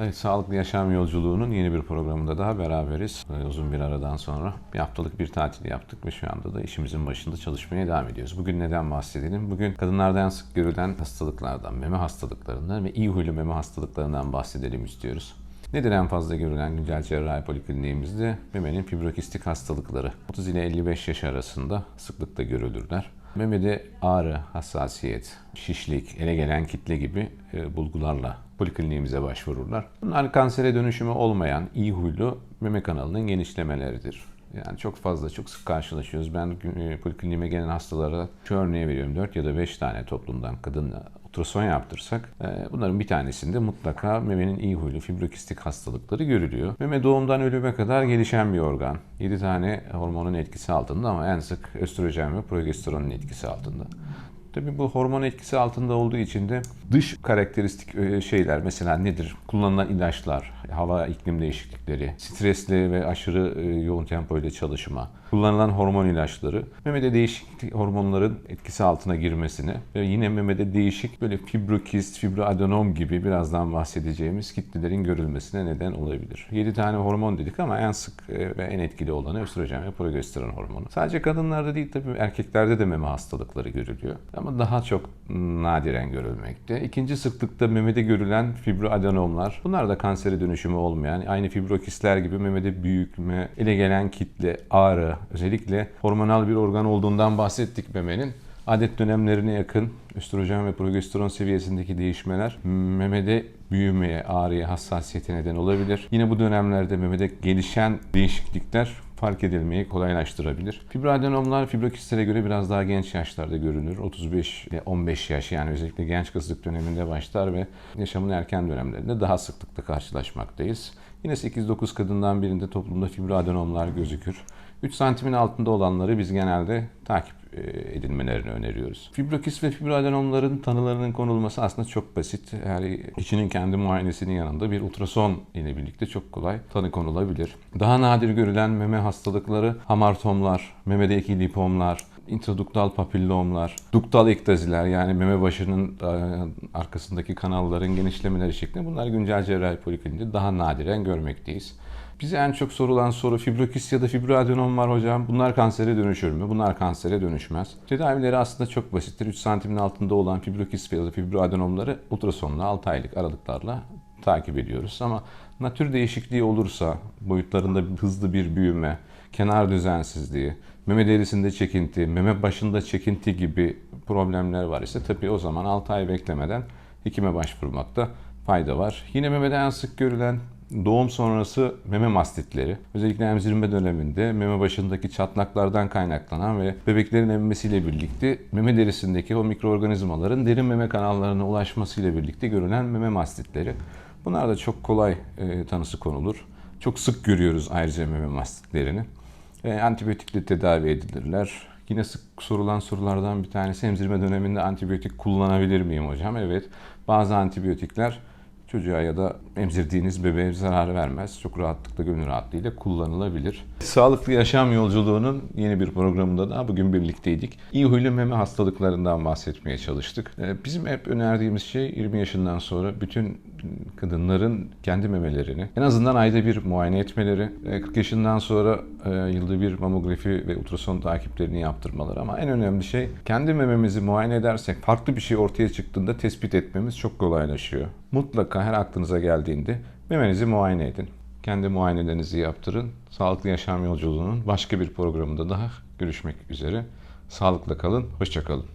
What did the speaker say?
Evet, Sağlıklı Yaşam Yolculuğu'nun yeni bir programında daha beraberiz. Ee, Uzun bir aradan sonra bir haftalık bir tatil yaptık ve şu anda da işimizin başında çalışmaya devam ediyoruz. Bugün neden bahsedelim? Bugün kadınlarda en sık görülen hastalıklardan, meme hastalıklarından ve iyi huylu meme hastalıklarından bahsedelim istiyoruz. Nedir en fazla görülen güncel cerrahi polikliniğimizde? Memenin fibrokistik hastalıkları. 30 ile 55 yaş arasında sıklıkla görülürler. Memede ağrı, hassasiyet, şişlik, ele gelen kitle gibi e, bulgularla polikliniğimize başvururlar. Bunlar kansere dönüşümü olmayan iyi huylu meme kanalının genişlemeleridir. Yani çok fazla, çok sık karşılaşıyoruz. Ben e, polikliniğime gelen hastalara şu örneği veriyorum. 4 ya da 5 tane toplumdan kadınla ultrason yaptırsak e, bunların bir tanesinde mutlaka memenin iyi huylu fibrokistik hastalıkları görülüyor. Meme doğumdan ölüme kadar gelişen bir organ. 7 tane hormonun etkisi altında ama en sık östrojen ve progesteronun etkisi altında. Tabii bu hormon etkisi altında olduğu için de dış karakteristik e, şeyler mesela nedir? Kullanılan ilaçlar, hava iklim değişiklikleri, stresli ve aşırı e, yoğun tempo ile çalışma, kullanılan hormon ilaçları memede değişik hormonların etkisi altına girmesine ve yine memede değişik böyle fibrokist, fibroadenom gibi birazdan bahsedeceğimiz kitlelerin görülmesine neden olabilir. 7 tane hormon dedik ama en sık e, ve en etkili olanı östrojen ve progesteron hormonu. Sadece kadınlarda değil tabii erkeklerde de meme hastalıkları görülüyor ama daha çok nadiren görülmekte. İkinci sıklıkta memede görülen fibroadenomlar. Bunlar da kansere dönüşümü olmayan, aynı fibrokistler gibi memede büyükme, ele gelen kitle, ağrı, özellikle hormonal bir organ olduğundan bahsettik memenin. Adet dönemlerine yakın östrojen ve progesteron seviyesindeki değişmeler memede büyümeye, ağrıya, hassasiyete neden olabilir. Yine bu dönemlerde memede gelişen değişiklikler fark edilmeyi kolaylaştırabilir. Fibroadenomlar fibrokistlere göre biraz daha genç yaşlarda görünür. 35 ile 15 yaş yani özellikle genç kızlık döneminde başlar ve yaşamın erken dönemlerinde daha sıklıkla karşılaşmaktayız. Yine 8-9 kadından birinde toplumda fibroadenomlar gözükür. 3 santimin altında olanları biz genelde takip e, edilmelerini öneriyoruz. Fibrokist ve fibroadenomların tanılarının konulması aslında çok basit. Yani kişinin kendi muayenesinin yanında bir ultrason ile birlikte çok kolay tanı konulabilir. Daha nadir görülen meme hastalıkları hamartomlar, memedeki lipomlar, intraduktal papillomlar, duktal ektaziler yani meme başının e, arkasındaki kanalların genişlemeleri şeklinde bunlar güncel cerrahi polikliniğinde daha nadiren görmekteyiz. Bize en çok sorulan soru fibrokist ya da fibroadenom var hocam. Bunlar kansere dönüşür mü? Bunlar kansere dönüşmez. Tedavileri aslında çok basittir. 3 santimin altında olan fibrokist ya da fibroadenomları ultrasonla 6 aylık aralıklarla takip ediyoruz. Ama natür değişikliği olursa boyutlarında hızlı bir büyüme, kenar düzensizliği, meme derisinde çekinti, meme başında çekinti gibi problemler var ise tabii o zaman 6 ay beklemeden hekime başvurmakta fayda var. Yine memede en sık görülen doğum sonrası meme mastitleri, özellikle emzirme döneminde meme başındaki çatlaklardan kaynaklanan ve bebeklerin emmesiyle birlikte meme derisindeki o mikroorganizmaların derin meme kanallarına ulaşmasıyla birlikte görülen meme mastitleri. Bunlar da çok kolay e, tanısı konulur. Çok sık görüyoruz ayrıca meme mastitlerini. E, antibiyotikle tedavi edilirler. Yine sık sorulan sorulardan bir tanesi emzirme döneminde antibiyotik kullanabilir miyim hocam? Evet. Bazı antibiyotikler çocuğa ya da emzirdiğiniz bebeğe zarar vermez. Çok rahatlıkla, gönül rahatlığıyla kullanılabilir. Sağlıklı Yaşam Yolculuğu'nun yeni bir programında da bugün birlikteydik. İyi huylu meme hastalıklarından bahsetmeye çalıştık. Ee, Bizim hep önerdiğimiz şey 20 yaşından sonra bütün kadınların kendi memelerini en azından ayda bir muayene etmeleri, 40 yaşından sonra e, yılda bir mamografi ve ultrason takiplerini yaptırmaları ama en önemli şey kendi mememizi muayene edersek farklı bir şey ortaya çıktığında tespit etmemiz çok kolaylaşıyor. Mutlaka her aklınıza geldiğinde memenizi muayene edin. Kendi muayenelerinizi yaptırın. Sağlıklı Yaşam Yolculuğu'nun başka bir programında daha görüşmek üzere. Sağlıkla kalın, hoşçakalın.